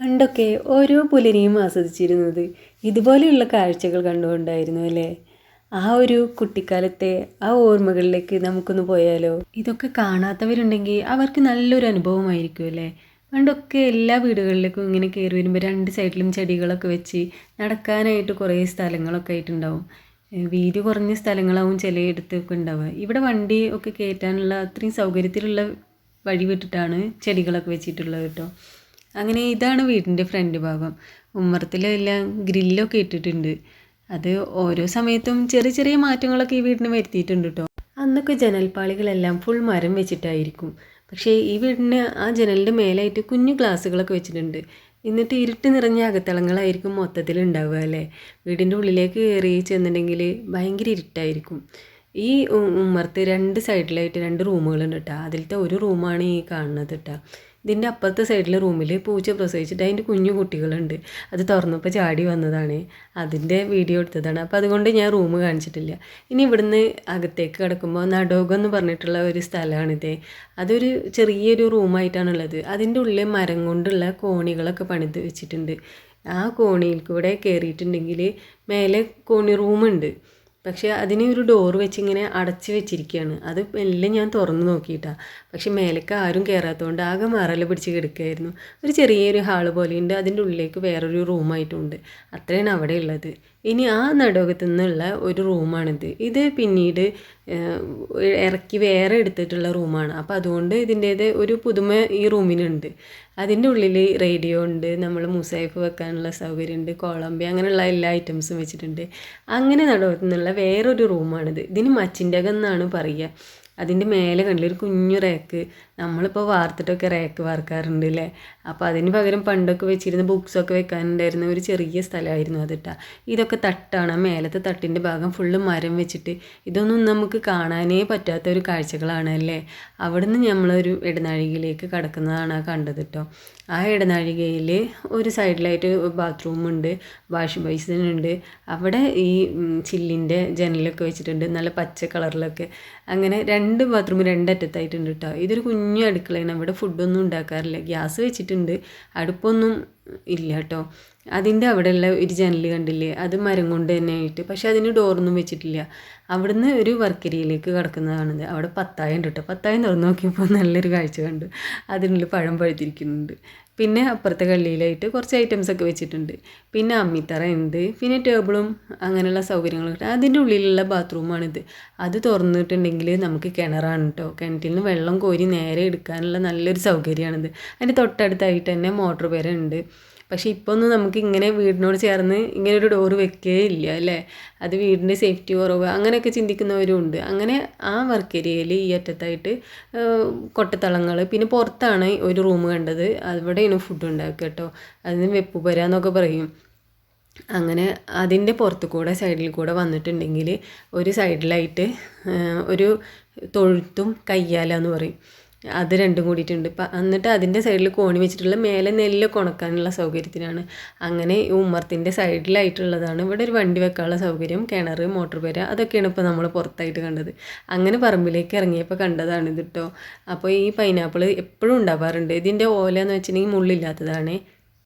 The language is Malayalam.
പണ്ടൊക്കെ ഓരോ പുലരിയും ആസ്വദിച്ചിരുന്നത് ഇതുപോലെയുള്ള കാഴ്ചകൾ കണ്ടുകൊണ്ടായിരുന്നു അല്ലേ? ആ ഒരു കുട്ടിക്കാലത്തെ ആ ഓർമ്മകളിലേക്ക് നമുക്കൊന്ന് പോയാലോ? ഇതൊക്കെ കാണാത്തവരുണ്ടെങ്കിൽ അവർക്ക് നല്ലൊരു അനുഭവമായിരിക്കും അല്ലേ? പണ്ടൊക്കെ എല്ലാ വീടുകളിലേക്കും ഇങ്ങനെ കയറി വരുമ്പോൾ രണ്ട് സൈഡിലും ചെടികളൊക്കെ വെച്ച് നടക്കാനായിട്ട് കുറേ സ്ഥലങ്ങളൊക്കെ ആയിട്ടുണ്ടാവും. വീതി കുറഞ്ഞ സ്ഥലങ്ങളാവും ചിലയിടത്തൊക്കെ ഉണ്ടാവുക. ഇവിടെ വണ്ടി ഒക്കെ കയറ്റാനുള്ള അത്രയും സൗകര്യത്തിലുള്ള വഴി വിട്ടിട്ടാണ് ചെടികളൊക്കെ വെച്ചിട്ടുള്ളത് കേട്ടോ. അങ്ങനെ ഇതാണ് വീടിന്റെ ഫ്രണ്ട് ഭാഗം. ഉമ്മറത്തിലെല്ലാം ഗ്രില്ലൊക്കെ ഇട്ടിട്ടുണ്ട്. അത് ഓരോ സമയത്തും ചെറിയ ചെറിയ മാറ്റങ്ങളൊക്കെ ഈ വീടിന് വരുത്തിയിട്ടുണ്ട് കേട്ടോ അന്നൊക്കെ ജനൽപ്പാളികളെല്ലാം ഫുൾ മരം വെച്ചിട്ടായിരിക്കും. പക്ഷേ ഈ വീടിന് ആ ജനലിന്റെ മേലായിട്ട് കുഞ്ഞു ഗ്ലാസ്സുകളൊക്കെ വെച്ചിട്ടുണ്ട്. എന്നിട്ട് ഇരുട്ട് നിറഞ്ഞ അകത്തളങ്ങളായിരിക്കും മൊത്തത്തിൽ ഉണ്ടാവുക അല്ലേ? വീടിന്റെ ഉള്ളിലേക്ക് കയറി ചെന്നിട്ടുണ്ടെങ്കിൽ ഭയങ്കര ഇരുട്ടായിരിക്കും. ഈ ഉമ്മർത്ത് രണ്ട് സൈഡിലായിട്ട് രണ്ട് റൂമുകളുണ്ട് കേട്ടോ അതിലത്തെ ഒരു റൂമാണ് ഈ കാണുന്നത് കേട്ടോ ഇതിന്റെ അപ്പുറത്തെ സൈഡിലെ റൂമിൽ പൂച്ച പ്രസവിച്ചിട്ട് അതിന്റെ കുഞ്ഞു കുട്ടികളുണ്ട്. അത് തുറന്നപ്പോൾ ചാടി വന്നതാണ്. അതിന്റെ വീഡിയോ എടുത്തതാണ്. അപ്പോൾ അതുകൊണ്ട് ഞാൻ റൂം കാണിച്ചിട്ടില്ല. ഇനി ഇവിടുന്ന് അകത്തേക്ക് കിടക്കുമ്പോൾ നടോകം എന്ന് പറഞ്ഞിട്ടുള്ള ഒരു സ്ഥലമാണിത്. അതൊരു ചെറിയൊരു റൂമായിട്ടാണുള്ളത്. അതിന്റെ ഉള്ളിൽ മരം കൊണ്ടുള്ള കോണികളൊക്കെ പണിത് വെച്ചിട്ടുണ്ട്. ആ കോണിയിൽ കൂടെ കയറിയിട്ടുണ്ടെങ്കിൽ മേലെ കോണി റൂമുണ്ട്. പക്ഷേ അതിന് ഒരു ഡോർ വെച്ചിങ്ങനെ അടച്ച് വെച്ചിരിക്കുകയാണ് അത് എല്ലാം ഞാൻ തുറന്ന് നോക്കിയിട്ടാണ് പക്ഷേ മേലേക്ക് ആരും കയറാത്തതുകൊണ്ട് ആകെ മറല പിടിച്ച് കിടക്കുകയായിരുന്നു ഒരു ചെറിയൊരു ഹാൾ പോലെയുണ്ട്. അതിന്റെ ഉള്ളിലേക്ക് വേറൊരു റൂമായിട്ടുണ്ട് അത്രയാണ് അവിടെ ഉള്ളത്. ഇനി ആ നടുവകത്തു നിന്നുള്ള ഒരു റൂമാണിത് ഇത് പിന്നീട് ഇറക്കി വേറെ എടുത്തിട്ടുള്ള റൂമാണ് അപ്പോൾ അതുകൊണ്ട് ഇതിന്റേത് ഒരു പുതുമ ഈ റൂമിനുണ്ട് അതിന്റെ ഉള്ളിൽ റേഡിയോ ഉണ്ട് നമ്മൾ മുസൈഫ് വെക്കാനുള്ള സൗകര്യമുണ്ട് കോളംബി അങ്ങനെയുള്ള എല്ലാ ഐറ്റംസും വെച്ചിട്ടുണ്ട്. അങ്ങനെ നടത്തുന്നുള്ള വേറൊരു റൂമാണിത്. ഇതിന് മച്ചിന്റെ എന്നാണ് പറയുക. അതിന്റെ മേലെ കണ്ടില്ല ഒരു കുഞ്ഞു റാക്ക്. നമ്മളിപ്പോൾ വാർത്തിട്ടൊക്കെ റാക്ക് വാർക്കാറുണ്ട് അല്ലേ അപ്പോൾ അതിന് പകരം പണ്ടൊക്കെ വെച്ചിരുന്ന ബുക്സൊക്കെ വെക്കാനുണ്ടായിരുന്ന ഒരു ചെറിയ സ്ഥലമായിരുന്നു അത് ട്ടാ ഇതൊക്കെ തട്ടാണ്. മേലത്തെ തട്ടിന്റെ ഭാഗം ഫുള്ള് മരം വെച്ചിട്ട് ഇതൊന്നും നമുക്ക് കാണാനേ പറ്റാത്ത ഒരു കാഴ്ചകളാണ് അല്ലേ? അവിടുന്ന് നമ്മളൊരു ഇടനാഴികയിലേക്ക് കടക്കുന്നതാണ് കണ്ടത് കേട്ടോ ആ ഇടനാഴികയിൽ ഒരു സൈഡിലായിട്ട് ബാത്റൂം ഉണ്ട് വാഷ് ബേസിൻ ഉണ്ട്. അവിടെ ഈ ചില്ലിന്റെ ജനലൊക്കെ വെച്ചിട്ടുണ്ട്. നല്ല പച്ച കളറിലൊക്കെ അങ്ങനെ രണ്ട് ബാത്റൂം രണ്ടറ്റത്തായിട്ടുണ്ട് കേട്ടോ ഇതൊരു കുഞ്ഞു അടുക്കളയാണ്. അവിടെ ഫുഡൊന്നും ഉണ്ടാക്കാറില്ല. ഗ്യാസ് വെച്ചിട്ടുണ്ട്. അടുപ്പൊന്നും ഇല്ല കേട്ടോ. അതിന്റെ അവിടെയുള്ള ഒരു ജനൽ കണ്ടില്ലേ? അത് മരം കൊണ്ട് തന്നെ ആയിട്ട്. പക്ഷെ അതിന് ഡോറൊന്നും വെച്ചിട്ടില്ല. അവിടുന്ന് ഒരു വർക്കരിയിലേക്ക് കിടക്കുന്നതാണിത്. അവിടെ പത്തായം ഉണ്ട് കേട്ടോ. പത്തായം തുറന്ന് നോക്കിയപ്പോൾ നല്ലൊരു കാഴ്ച കണ്ടു. അതിനുള്ളിൽ പഴം പഴുത്തിരിക്കുന്നുണ്ട്. പിന്നെ അപ്പുറത്തെ കള്ളിയിലായിട്ട് കുറച്ച് ഐറ്റംസ് ഒക്കെ വെച്ചിട്ടുണ്ട്. പിന്നെ അമ്മിത്തറ ഉണ്ട്. പിന്നെ ടേബിളും അങ്ങനെയുള്ള സൗകര്യങ്ങളൊക്കെ അതിന്റെ ഉള്ളിലുള്ള ബാത്റൂമാണിത് അത് തുറന്നിട്ടുണ്ടെങ്കിൽ നമുക്ക് കിണറാണ് കേട്ടോ. കിണറ്റിൽ നിന്ന് വെള്ളം കോരി നേരെ എടുക്കാനുള്ള നല്ലൊരു സൗകര്യമാണിത്. അതിന്റെ തൊട്ടടുത്തായിട്ട് തന്നെ മോട്ടോർ പേര ഉണ്ട്. പക്ഷേ ഇപ്പോൾ ഒന്നും നമുക്ക് ഇങ്ങനെ വീടിനോട് ചേർന്ന് ഇങ്ങനെ ഒരു ഡോറ് വെക്കുകയില്ല അല്ലേ? അത് വീടിന്റെ സേഫ്റ്റി കുറവ് അങ്ങനെയൊക്കെ ചിന്തിക്കുന്നവരും ഉണ്ട്. അങ്ങനെ ആ വർക്ക് ഏരിയയിൽ ഈ അറ്റത്തായിട്ട് കൊട്ടത്തളങ്ങൾ പിന്നെ പുറത്താണ് ഒരു റൂം കണ്ടത്. അവിടെയാണ് ഫുഡ് ഉണ്ടാക്കുക കേട്ടോ അതിന് വെപ്പുപര എന്നൊക്കെ പറയും. അങ്ങനെ അതിന്റെ പുറത്ത് കൂടെ സൈഡിൽ കൂടെ വന്നിട്ടുണ്ടെങ്കിൽ ഒരു സൈഡിലായിട്ട് ഒരു തൊഴുത്തും കയ്യാല എന്ന് പറയും. അത് രണ്ടും കൂടിയിട്ടുണ്ട്. ഇപ്പം എന്നിട്ട് അതിന്റെ സൈഡിൽ കോണി വെച്ചിട്ടുള്ള മേലെ നെല്ല് കൊണക്കാനുള്ള സൗകര്യത്തിനാണ്. അങ്ങനെ ഈ ഉമ്മർത്തിന്റെ സൈഡിലായിട്ടുള്ളതാണ് ഇവിടെ ഒരു വണ്ടി വെക്കാനുള്ള സൗകര്യം. കിണർ മോട്ടോർ പേര അതൊക്കെയാണ് ഇപ്പോൾ നമ്മൾ പുറത്തായിട്ട് കണ്ടത്. അങ്ങനെ പറമ്പിലേക്ക് ഇറങ്ങിയപ്പോൾ കണ്ടതാണ് ഇത് കേട്ടോ അപ്പോൾ ഈ പൈനാപ്പിൾ എപ്പോഴും ഉണ്ടാവാറുണ്ട്. ഇതിന്റെ ഓല എന്ന് വെച്ചിട്ടുണ്ടെങ്കിൽ മുള്ളില്ലാത്തതാണ്.